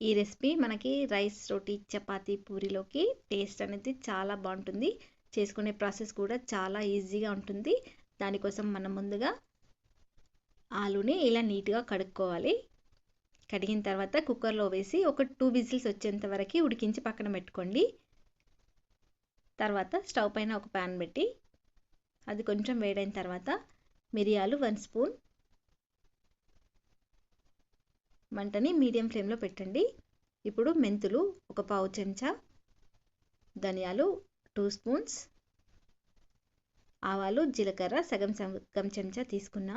ఈ రెసిపీ మనకి రైస్ రోటీ చపాతీ పూరిలోకి టేస్ట్ అనేది చాలా బాగుంటుంది. చేసుకునే ప్రాసెస్ కూడా చాలా ఈజీగా ఉంటుంది. దానికోసం మనం ముందుగా ఆలుని ఇలా నీట్గా కడుక్కోవాలి. కడిగిన తర్వాత కుక్కర్లో వేసి ఒక టూ విజిల్స్ వచ్చేంత వరకు ఉడికించి పక్కన పెట్టుకోండి. తర్వాత స్టవ్ పైన ఒక ప్యాన్ పెట్టి అది కొంచెం వేడైన తర్వాత మిరియాలు వన్ స్పూన్ మంటని మీడియం ఫ్లేమ్లో పెట్టండి. ఇప్పుడు మెంతులు ఒక పావు చెంచా ధనియాలు టూ స్పూన్స్ ఆవాలు జీలకర్ర సగం సగం చెంచా తీసుకున్న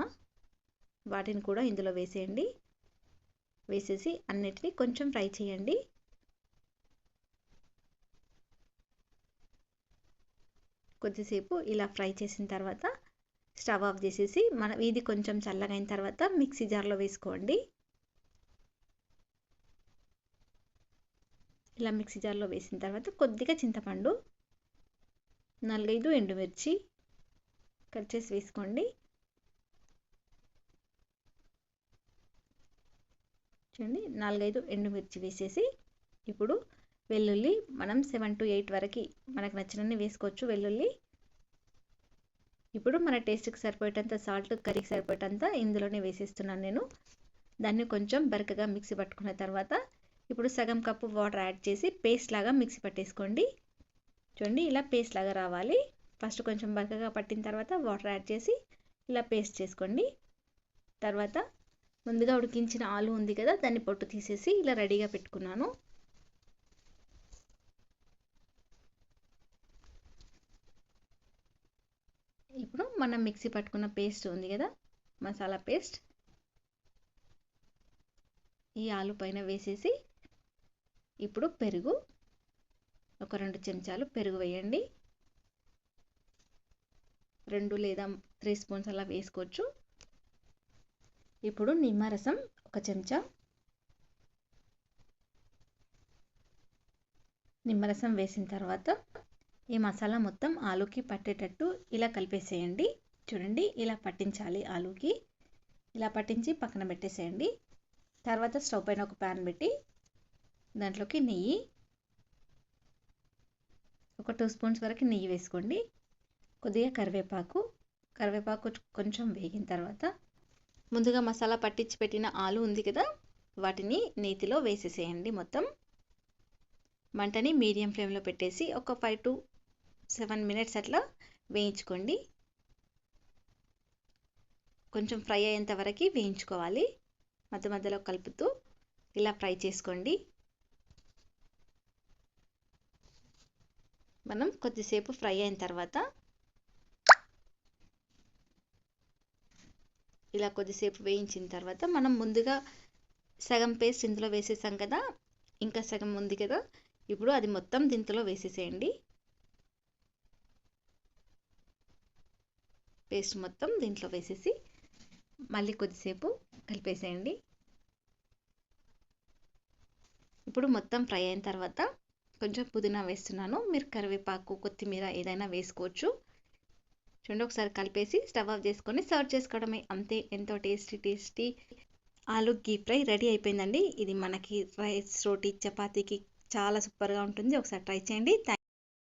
వాటిని కూడా ఇందులో వేసేయండి. వేసేసి అన్నిటినీ కొంచెం ఫ్రై చేయండి. కొద్దిసేపు ఇలా ఫ్రై చేసిన తర్వాత స్టవ్ ఆఫ్ చేసేసి మన ఇది కొంచెం చల్లగా అయిన తర్వాత మిక్సీ జార్లో వేసుకోండి. ఇలా మిక్సీ జార్లో వేసిన తర్వాత కొద్దిగా చింతపండు నాలుగైదు ఎండుమిర్చి కట్ చేసి వేసుకోండి. చూడండి నాలుగైదు ఎండుమిర్చి వేసేసి ఇప్పుడు వెల్లుల్లి మనం సెవెన్ టు ఎయిట్ వరకు మనకు నచ్చినన్ని వేసుకోవచ్చు వెల్లుల్లి. ఇప్పుడు మన టేస్ట్కి సరిపోయేటంత సాల్ట్ కర్రీకి సరిపోయేటంత ఇందులోనే వేసేస్తున్నాను నేను. దాన్ని కొంచెం బరకగా మిక్సీ పట్టుకున్న తర్వాత ఇప్పుడు సగం కప్పు వాటర్ యాడ్ చేసి పేస్ట్ లాగా మిక్సీ పట్టేసుకోండి. చూడండి ఇలా పేస్ట్ లాగా రావాలి. ఫస్ట్ కొంచెం బరకగా పట్టిన తర్వాత వాటర్ యాడ్ చేసి ఇలా పేస్ట్ చేసుకోండి. తర్వాత ముందుగా ఉడికించిన ఆలు ఉంది కదా దాన్ని పొట్టు తీసేసి ఇలా రెడీగా పెట్టుకున్నాను. ఇప్పుడు మనం మిక్సీ పట్టుకున్న పేస్ట్ ఉంది కదా మసాలా పేస్ట్ ఈ ఆలు పైన వేసేసి ఇప్పుడు పెరుగు ఒక రెండు చెంచాలు పెరుగు వేయండి. రెండు లేదా త్రీ స్పూన్స్ అలా వేసుకోవచ్చు. ఇప్పుడు నిమ్మరసం ఒక చెంచా. నిమ్మరసం వేసిన తర్వాత ఈ మసాలా మొత్తం ఆలుకి పట్టేటట్టు ఇలా కలిపేసేయండి. చూడండి ఇలా పట్టించాలి ఆలుకి. ఇలా పట్టించి పక్కన పెట్టేసేయండి. తర్వాత స్టవ్ పైన ఒక ప్యాన్ పెట్టి దాంట్లోకి నెయ్యి. ఒక టూ స్పూన్స్ వరకు నెయ్యి వేసుకోండి. కొద్దిగా కరివేపాకు. కరివేపాకు కొంచెం వేగిన తర్వాత ముందుగా మసాలా పట్టించి పెట్టిన ఆలు ఉంది కదా వాటిని నేతిలో వేసేసేయండి మొత్తం. మంటని మీడియం ఫ్లేమ్లో పెట్టేసి ఒక ఫైవ్ టు సెవెన్ మినిట్స్ అట్లా వేయించుకోండి. కొంచెం ఫ్రై అయ్యేంత వరకు వేయించుకోవాలి. మధ్య మధ్యలో కలుపుతూ ఇలా ఫ్రై చేసుకోండి. మనం కొద్దిసేపు ఫ్రై అయిన తర్వాత ఇలా కొద్దిసేపు వేయించిన తర్వాత మనం ముందుగా సగం పేస్ట్ ఇందులో వేసేసాం కదా ఇంకా సగం ఉంది కదా ఇప్పుడు అది మొత్తం దీంట్లో వేసేసేయండి. పేస్ట్ మొత్తం దీంట్లో వేసేసి మళ్ళీ కొద్దిసేపు కలిపేసేయండి. ఇప్పుడు మొత్తం ఫ్రై అయిన తర్వాత కొంచెం పుదీనా వేస్తున్నాను. మీరు కరివేపాకు కొత్తిమీర ఏదైనా వేసుకోవచ్చు. చూడండి ఒకసారి కలిపేసి స్టవ్ ఆఫ్ చేసుకొని సర్వ్ చేసుకోవడమే. అంతే ఎంతో టేస్టీ టేస్టీ ఆలు గీ ఫ్రై రెడీ అయిపోయిందండి. ఇది మనకి రైస్ రోటీ చపాతీకి చాలా సూపర్గా ఉంటుంది. ఒకసారి ట్రై చేయండి.